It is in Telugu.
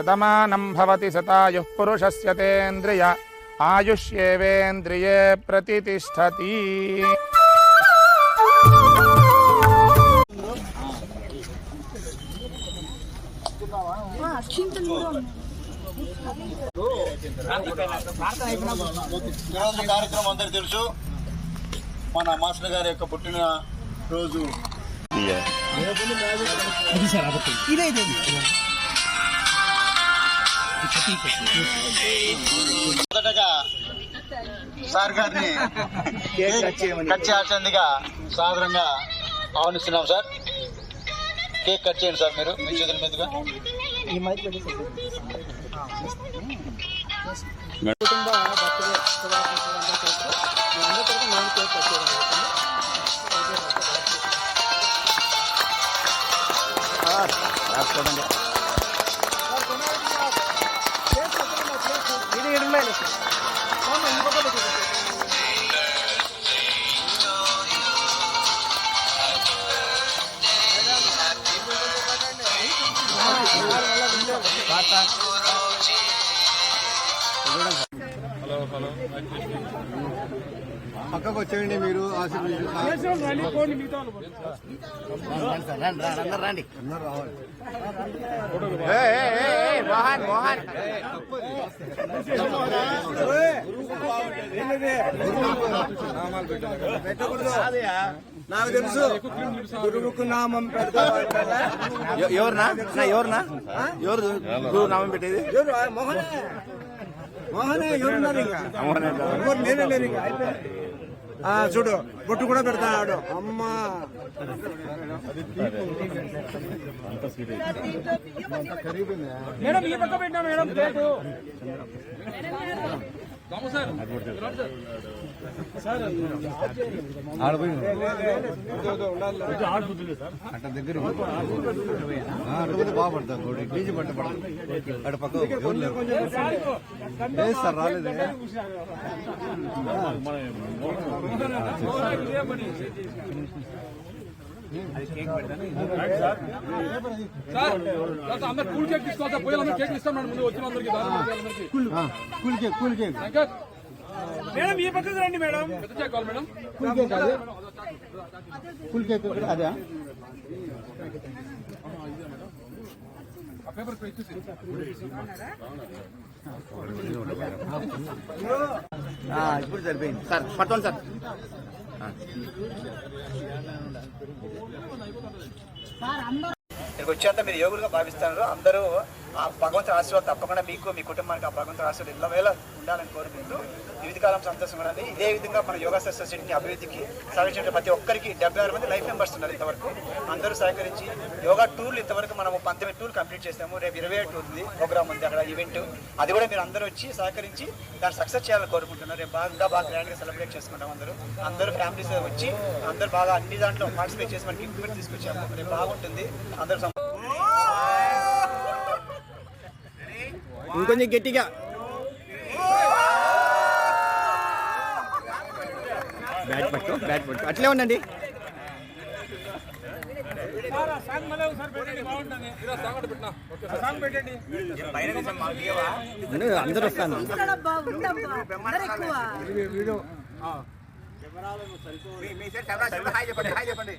శతమానం భవతి శతాయుః పురుషస్య తేంద్రియ ఆయుష్యేవేంద్రియే ప్రతిష్టతి ఈరోజు కార్యక్రమం అందరికి తెలుసు మన మాస్టర్ గారి యొక్క పుట్టిన రోజు మొదటగా సార్ గారిని కట్ చేయాల్సిందిగా సాధారణంగా ఆహ్వానిస్తున్నాం సార్. కేక్ కట్ చేయండి సార్ మీరు మీ చేతుల మీదుగా. కుటుంబ అవును, ఇంకొకటి చూపించు. పక్కకు వచ్చేయండి మీరు మోహన్ మోహన్ నాకు తెలుసు గురువుకు నామం పెడతావా ఎవరినా నా ఎవరినా ఎవరు గురువు నామం పెట్టేది ఎవరు మోహనే మోహనే ఎవరున్నారు ఇంకా ఎవరు నేనే లేరు ఇంకా అయిపోయింది. ఆ, చూడు బొట్టు కూడా పెడతాడు అమ్మా. మేడం ఈ పక్క పెట్టినా మేడం ప్లేటు బాగుపడతారు డీజీ పట్ట పడదు అటు పక్క లేదు సార్ రాలేదే సార్. అందరు కూల్ కేక్ తీసుకోవాలి సార్. కేక్ ఇస్తాం మేడం. ముందు వచ్చిన అందరికి. Cool cake cool cake. Madam ఈ పక్కకు రండి మేడం. పెద్ద కేక్ కావాలి మేడం. కూల్ కేక్ అది? కూల్ కేక్ ఇక్కడ అదే? ఆ పేపర్ ఇచ్చేసి ఇప్పుడు సరిపోయింది. సార్ పట్టుకోండి సార్. ఇక్కడికి వచ్చేంత మీరు యోగులుగా భావిస్తున్నారు అందరూ ఆ భగవంతుని ఆశీర్వాదం తప్పకుండా మీకు మీ కుటుంబానికి ఆ భగవంతుని ఆశీర్వాదం ఇళ్ళవేళ ఉండాలని కోరుకుంటూ వివిధ కాలం సంతోషం ఉండాలి ఇదే విధంగా మన యోగా సొసైటీని అభివృద్ధికి సహకరించిన ప్రతి ఒక్కరికి డెబ్బై ఆరు మంది లైఫ్ మెంబర్స్ ఉన్నారు ఇంతవరకు. అందరూ సహకరించి యోగా టూర్లు ఇంతవరకు మనం పంతొమ్మిది టూర్లు కంప్లీట్ చేస్తాము రేపు ఇరవై ఏడు ఉంది ప్రోగ్రామ్ ఉంది అక్కడ ఈవెంట్. అది కూడా మీరు అందరూ వచ్చి సహకరించి దాన్ని సక్సెస్ చేయాలని కోరుకుంటున్నారు. రేపు బాగా బాగా గ్రాండ్గా సెలబ్రేట్ చేసుకుంటాం అందరూ. అందరూ ఫ్యామిలీస్ వచ్చి అందరూ బాగా అన్ని దాంట్లో పార్టిసిపేట్ చేసి మనకి ఇంప్రూవ్మెంట్ తీసుకొచ్చాము. రేపు బాగుంటుంది. అందరూ ఇంకొంచెం గట్టిగా. బ్యాట్ పట్టు బ్యాట్ పట్టు అట్లే ఉండండి. అందరూ వస్తాను. చెప్పండి చెప్పండి.